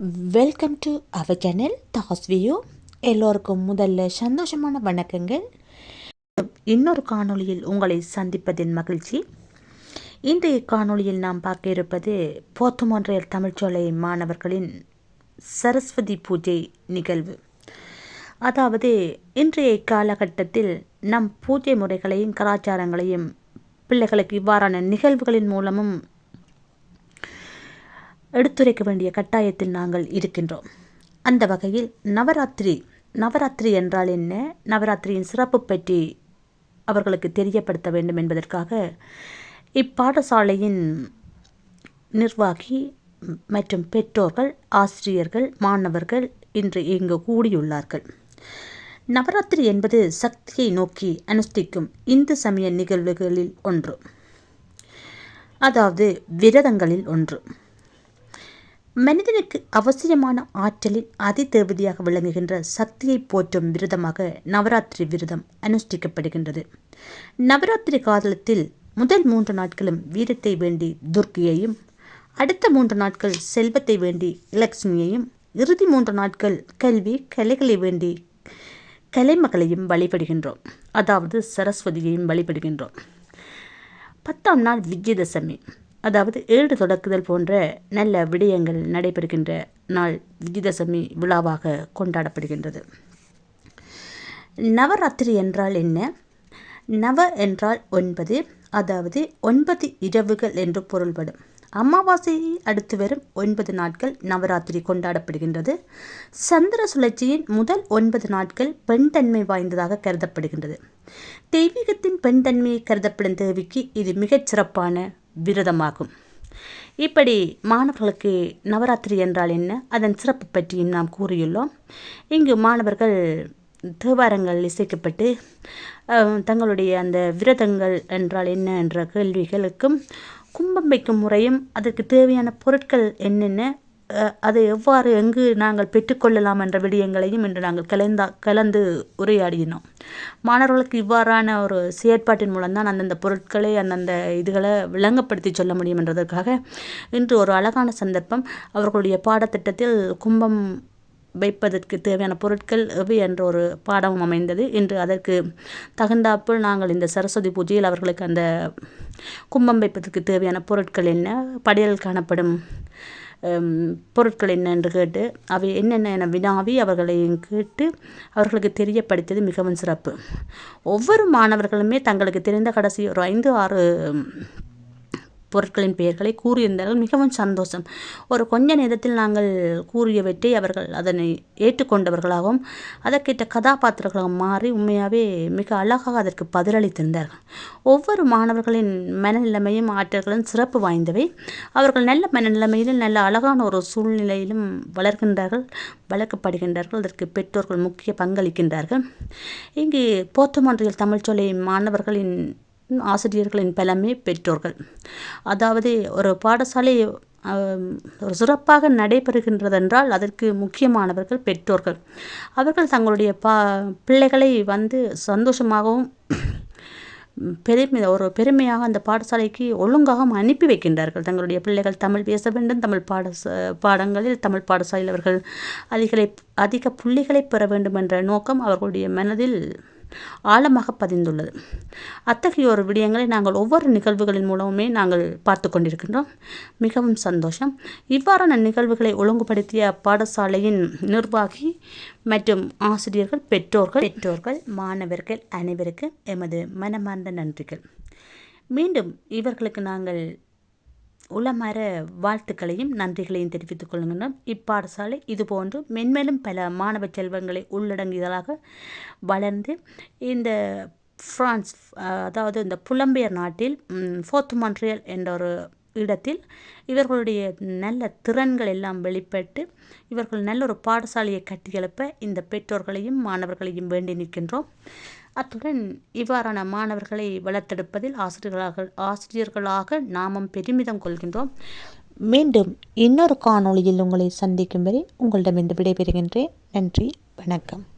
Welcome to our channel தாஸ்வியோ எல்லோருக்கும் முதல்ல சந்தோஷமான வணக்கங்கள். இன்னொரு காணொளியில் உங்களை சந்திப்பதின் மகிழ்ச்சி. இன்றைய காணொளியில் நாம் பார்க்க இருப்பது போத்துமொன்றையல் தமிழ்ச்சோலை மாணவர்களின் சரஸ்வதி பூஜை நிகழ்வு. அதாவது இன்றைய காலகட்டத்தில் நம் பூஜை முறைகளையும் கலாச்சாரங்களையும் பிள்ளைகளுக்கு இவ்வாறான நிகழ்வுகளின் மூலமும் எடுத்துரைக்க வேண்டிய கட்டாயத்தில் நாங்கள் இருக்கின்றோம். அந்த வகையில் நவராத்திரி நவராத்திரி என்றால் என்ன? நவராத்திரியின் சிறப்பு பற்றி அவர்களுக்கு தெரியப்படுத்த வேண்டும் என்பதற்காக இப்பாடசாலையின் நிர்வாகி மற்றும் பெற்றோர்கள் ஆசிரியர்கள் மாணவர்கள் இன்று இங்கு கூடியுள்ளார்கள். நவராத்திரி என்பது சக்தியை நோக்கி அனுஷ்டிக்கும் இந்து சமய நிகழ்வுகளில் ஒன்று. அதாவது விரதங்களில் ஒன்று. மனிதனுக்கு அவசியமான ஆற்றலின் அதி தேவதையாக விளங்குகின்ற சக்தியை போற்றும் விரதமாக நவராத்திரி விரதம் அனுஷ்டிக்கப்படுகின்றது. நவராத்திரி காலத்தில் முதல் மூன்று நாட்களும் வீரத்தை வேண்டி துர்க்கியையும் அடுத்த மூன்று நாட்கள் செல்வத்தை வேண்டி லக்ஷ்மியையும் இறுதி மூன்று நாட்கள் கல்வி கலைகளை வேண்டி கலைமகளையும் வழிபடுகின்றோம். அதாவது சரஸ்வதியையும் வழிபடுகின்றோம். பத்தாம் நாள் விஜயதசமி. அதாவது ஏடு தொடக்குதல் போன்ற நல்ல விடயங்கள் நடைபெறுகின்ற நாள் விஜயதசமி விழாவாக கொண்டாடப்படுகின்றது. நவராத்திரி என்றால் என்ன? நவ என்றால் ஒன்பது அதாவது ஒன்பது இரவுகள் என்று பொருள்படும். அமாவாசையை அடுத்து வரும் ஒன்பது நாட்கள் நவராத்திரி கொண்டாடப்படுகின்றது. சந்திர சுழற்சியின் முதல் ஒன்பது நாட்கள் பெண் தன்மை வாய்ந்ததாக கருதப்படுகின்றது. தெய்வீகத்தின் பெண் தன்மையை கருதப்படும் தேவிக்கு இது மிகச் சிறப்பான விரதமாகும். இப்படி மாணவர்களுக்கு நவராத்திரி என்றால் என்ன? அதன் சிறப்பு பற்றியும் நாம் கூறியுள்ளோம். இங்கு மாணவர்கள் தேவாரங்கள் இசைக்கப்பட்டு தங்களுடைய அந்த விரதங்கள் என்றால் என்ன என்ற கேள்விகளுக்கும் கும்பம் வைக்கும் முறையும் அதற்கு தேவையான பொருட்கள் என்னென்ன அதை எவ்வாறு எங்கு நாங்கள் பெற்றுக்கொள்ளலாம் என்ற விடயங்களையும் இன்று நாங்கள் கலந்தா கலந்து உரையாடினோம். மாணவர்களுக்கு இவ்வாறான ஒரு செயற்பாட்டின் மூலம்தான் அந்தந்த பொருட்களை அந்தந்த இதுகளை விளங்கப்படுத்தி சொல்ல முடியும் என்றதற்காக இன்று ஒரு அழகான சந்தர்ப்பம். அவர்களுடைய பாடத்திட்டத்தில் கும்பம் வைப்பதற்கு தேவையான பொருட்கள் எவை என்ற ஒரு பாடமும் அமைந்தது. இன்று அதற்கு தகுந்தாப்புள் நாங்கள் இந்த சரஸ்வதி பூஜையில் அவர்களுக்கு அந்த கும்பம் வைப்பதற்கு தேவையான பொருட்கள் என்ன படையல் காணப்படும் பொருட்கள் என்னென்று கேட்டு அவை என்னென்ன என வினாவி அவர்களையும் கேட்டு அவர்களுக்கு தெரியப்படுத்தியது மிகவும் சிறப்பு. ஒவ்வொரு மாணவர்களுமே தங்களுக்கு தெரிந்த கடைசி ஒரு ஐந்து ஆறு பொருட்களின் பெயர்களை கூறியிருந்தார்கள். மிகவும் சந்தோஷம். ஒரு கொஞ்ச நேரத்தில் நாங்கள் கூறியவற்றை அவர்கள் அதனை ஏற்றுக்கொண்டவர்களாகவும் அதற்கேற்ற கதாபாத்திரங்களாகவும் மாறி உண்மையாகவே மிக அழகாக அதற்கு பதிலளித்திருந்தார்கள். ஒவ்வொரு மாணவர்களின் மனநிலைமையும் ஆற்றல்களும் சிறப்பு வாய்ந்தவை. அவர்கள் நல்ல மனநிலைமையிலும் நல்ல அழகான ஒரு சூழ்நிலையிலும் வளர்கின்றார்கள் வளர்க்கப்படுகின்றார்கள். அதற்கு பெற்றோர்கள் முக்கிய பங்களிக்கின்றார்கள். இங்கு போத்தமொன்றியல் தமிழ்ச்சொலை மாணவர்களின் ஆசிரியர்களின் பலமே பெற்றோர்கள். அதாவது ஒரு பாடசாலை ஒரு சிறப்பாக நடைபெறுகின்றதென்றால் அதற்கு முக்கியமானவர்கள் பெற்றோர்கள். அவர்கள் தங்களுடைய பா பிள்ளைகளை வந்து சந்தோஷமாகவும் பெருமை ஒரு பெருமையாக அந்த பாடசாலைக்கு ஒழுங்காகவும் அனுப்பி வைக்கின்றார்கள். தங்களுடைய பிள்ளைகள் தமிழ் பேச வேண்டும் தமிழ் பாட பாடங்களில் தமிழ் பாடசாலையில் அவர்கள் அதிகளை அதிக புள்ளிகளை பெற வேண்டும் என்ற நோக்கம் அவர்களுடைய மனதில் ஆழமாக பதிந்துள்ளது. அத்தகைய ஒரு விடயங்களை நாங்கள் ஒவ்வொரு நிகழ்வுகளின் மூலமுமே நாங்கள் பார்த்து கொண்டிருக்கின்றோம். மிகவும் சந்தோஷம். இவ்வாறான நிகழ்வுகளை ஒழுங்குபடுத்திய பாடசாலையின் நிர்வாகி மற்றும் ஆசிரியர்கள் பெற்றோர்கள் பெற்றோர்கள் மாணவர்கள் அனைவருக்கும் எமது மனமார்ந்த நன்றிகள். மீண்டும் இவர்களுக்கு நாங்கள் உளமர வாழ்த்துக்களையும் நன்றிகளையும் தெரிவித்துக் கொள்கின்றோம் இப்பாடசாலை இதுபோன்று மென்மேலும் பல மாணவ செல்வங்களை உள்ளடங்கியதாக வளர்ந்து இந்த ஃப்ரான்ஸ் அதாவது இந்த புலம்பெயர் நாட்டில் ஃபோர்த் மான்ட்ரியல் என்ற ஒரு இடத்தில் இவர்களுடைய நல்ல திறன்கள் எல்லாம் வெளிப்பட்டு இவர்கள் நல்ல ஒரு பாடசாலையை கட்டியெழுப்ப இந்த பெற்றோர்களையும் மாணவர்களையும் வேண்டி நிற்கின்றோம். அத்துடன் இவ்வாறான மாணவர்களை வளர்த்தெடுப்பதில் ஆசிரியர்களாக ஆசிரியர்களாக நாமும் பெருமிதம் கொள்கின்றோம். மீண்டும் இன்னொரு காணொளியில் உங்களை சந்திக்கும் வரை உங்களிடமிருந்து விடைபெறுகின்றேன். நன்றி வணக்கம்.